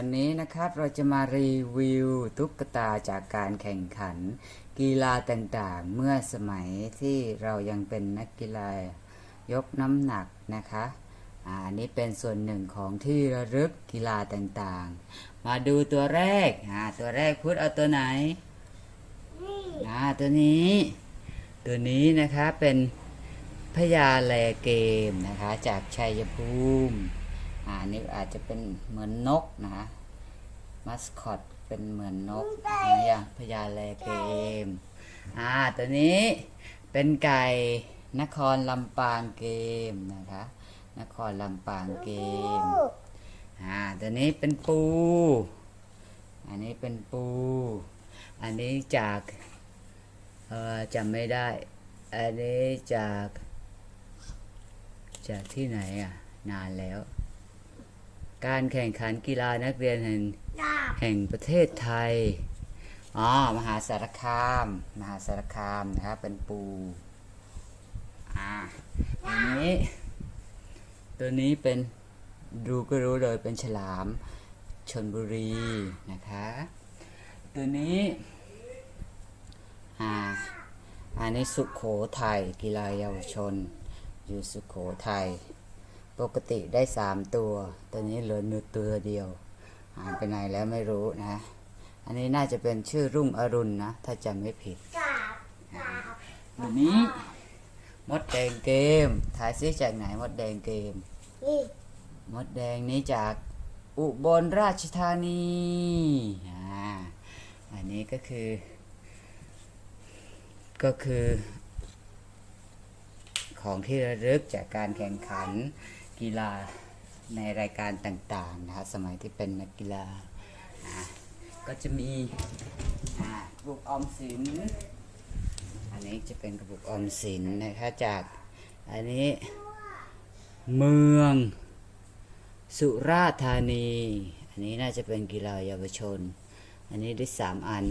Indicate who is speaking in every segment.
Speaker 1: วันนี้นะครับเราจะมารีวิวตุ๊กตาจากการแข่งขัน กีฬาต่างๆ เมื่อสมัยที่เรายังเป็นนักกีฬายกน้ำหนักนะคะอ่าอันนี้เป็นส่วนหนึ่งของที่ระลึกกีฬาต่างๆ มาดูตัวแรกอ่าตัวแรกพูดเอาตัวไหนอ่าตัวนี้ ตัวนี้นะคะเป็นพญาแลเกมนะคะจากชัยภูมิ อันนี้อาจจะเป็นเหมือนนกนะคะมัสคอตเป็นเหมือนนกนะอย่างพญาแลเกม อ่าตัวนี้เป็นไก่นครลำปางเกมนะคะ นครลำปางเกม อ่าตัวนี้เป็นปู อันนี้เป็นปู อันนี้จากเออจำไม่ได้ อันนี้จาก จากที่ไหนอะ นานแล้ว การแข่งขันกีฬานักเรียนแห่งแห่งประเทศไทย อ๋อ มหาสารคาม มหาสารคามนะครับ เป็นปู อ่าอันนี้ ตัวนี้เป็นดูก็รู้เลยเป็นฉลามชนบุรีนะคะ ตัวนี้ อ่า อันนี้สุขโขทัยกีฬาเยาวชน อยู่สุขโขทัย ปกติได้สามตัวตัวนี้เหลือหนึ่งตัวเดียว หายไปไหนแล้วไม่รู้นะ อันนี้น่าจะเป็นชื่อรุ่งอรุณนะ ถ้าจำไม่ผิดตัวนี้มดแดงเกมถ่ายซิจากไหนมดแดงเกม
Speaker 2: นี่
Speaker 1: มดแดงนี้จากอุบลราชธานีอ่าอันนี้ก็คือ ก็คือ ของที่ระลึกจากการแข่งขัน กีฬาในรายการต่างๆนะครับสมัยที่เป็นนักกีฬา ก็จะมีกระปุกออมสิน อันนี้จะเป็นกระปุกออมสินนะคะจากอันนี้เมืองสุราษฎร์ธานี อันนี้น่าจะเป็นกีฬาเยาวชน อันนี้ได้สามอัน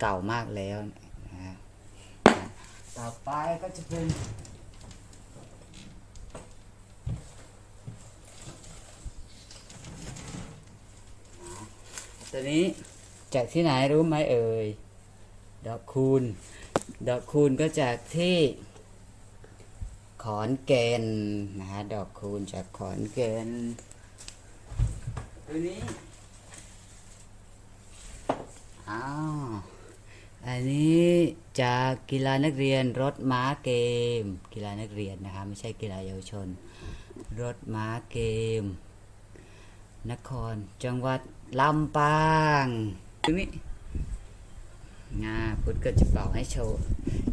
Speaker 1: เก่ามากแล้วนะต่อไปก็จะเป็น ตัวนี้จากที่ไหนรู้ไหมเอ่ย ดอกคูณ ดอกคูณก็จากที่ขอนแก่นนะฮะ ดอกคูณจากขอนแก่นตัวนี้ อ้าว อันนี้จากกีฬานักเรียนรถม้าเกม กีฬานักเรียนนะคะไม่ใช่กีฬาเยาวชน รถม้าเกม นคร จังหวัดลำปางตรงนี้งาพุทธก็จะเป่าให้โชว์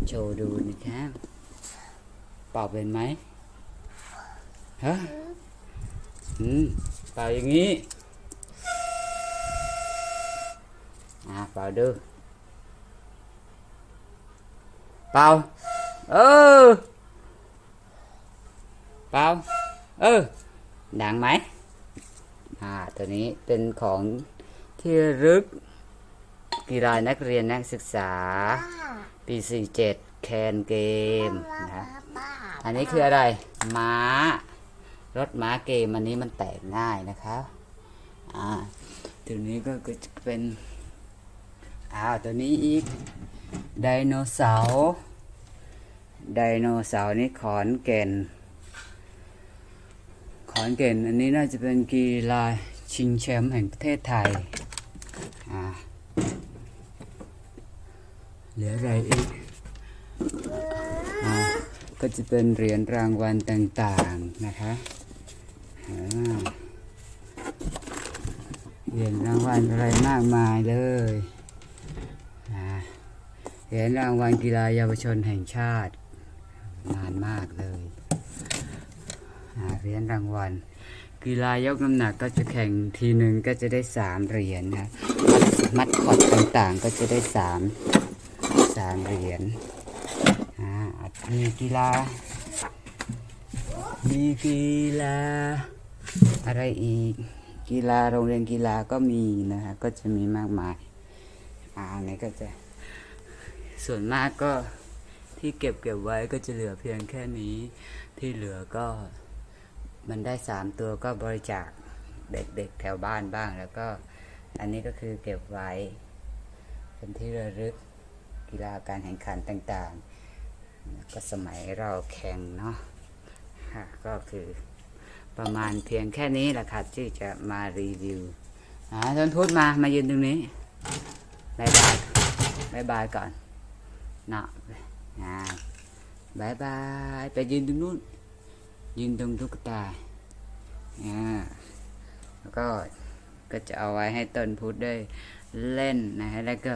Speaker 1: โชว์ดูนะครับเป่าเป็นไหมฮะอืมเป่าอย่างนี้อ่าเป่าดูเป่าเออเป่าเออดังไหม อ่าตัวนี้เป็นของที่ระลึกกีฬานักเรียนนักศึกษา ปี 47 แคนเกมนะ
Speaker 2: ป้า
Speaker 1: อันนี้คืออะไร ม้า รถม้าเกมอันนี้มันแตกง่ายนะคะอ่า ตัวนี้ก็ก็จะเป็น อ้าว ตัวนี้อีก ไดโนเสาร์ ไดโนเสาร์นี่ขอนแก่น ขอนแก่นอันนี้น่าจะเป็นกีฬาชิงแชมป์แห่งประเทศไทยเหลืออะไรอีกก็จะเป็นเหรียญรางวัลต่างๆนะคะเหรียญรางวัลอะไรมากมายเลยเหรียญรางวัลกีฬาเยาวชนแห่งชาตินานมากเลย เหรียญรางวัล กีฬายกน้ำหนักก็จะแข่งทีหนึ่งก็จะได้สามเหรียญนะมัดคอดต่างๆก็จะได้สามสามเหรียญมีกีฬา มีกีฬา อะไรอีก กีฬาโรงเรียนกีฬาก็มีนะฮะก็จะมีมากมาย อ่าอันก็จะ ส่วนมากก็ที่เก็บเก็บไว้ก็จะเหลือเพียงแค่นี้ ที่เหลือก็ มันได้สามตัวก็บริจาคเด็กๆแถวบ้านบ้าง แล้วก็อันนี้ก็คือเก็บไว้ เป็นที่ระลึกกีฬาการแข่งขันต่างๆแล้วก็สมัยเราแข่งเนาะก็คือประมาณเพียงแค่นี้แหละค่ะที่จะมารีวิวอ่าท่านพูดมามายืนตรงนี้บายบายบายบายก่อนเนาะอ่าบายบายไปยืนตรงนู้น ยืนตรงตุ๊กตาอ่าแล้วก็ก็จะเอาไว้ให้ต้นพุธได้เล่นนะฮะแล้วก็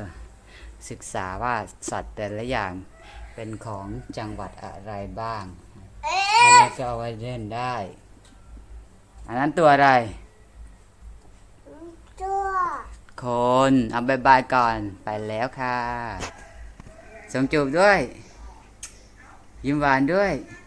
Speaker 1: ศึกษาว่าสัตว์แต่ละอย่างเป็นของจังหวัดอะไรบ้าง อันนี้ก็เอาไว้เล่นได้ อันนั้นตัวอะไร
Speaker 2: ตัว
Speaker 1: คนเอาบายบายก่อนไปแล้วค่ะส่งจูบด้วย ยิ้มหวานด้วย
Speaker 2: อ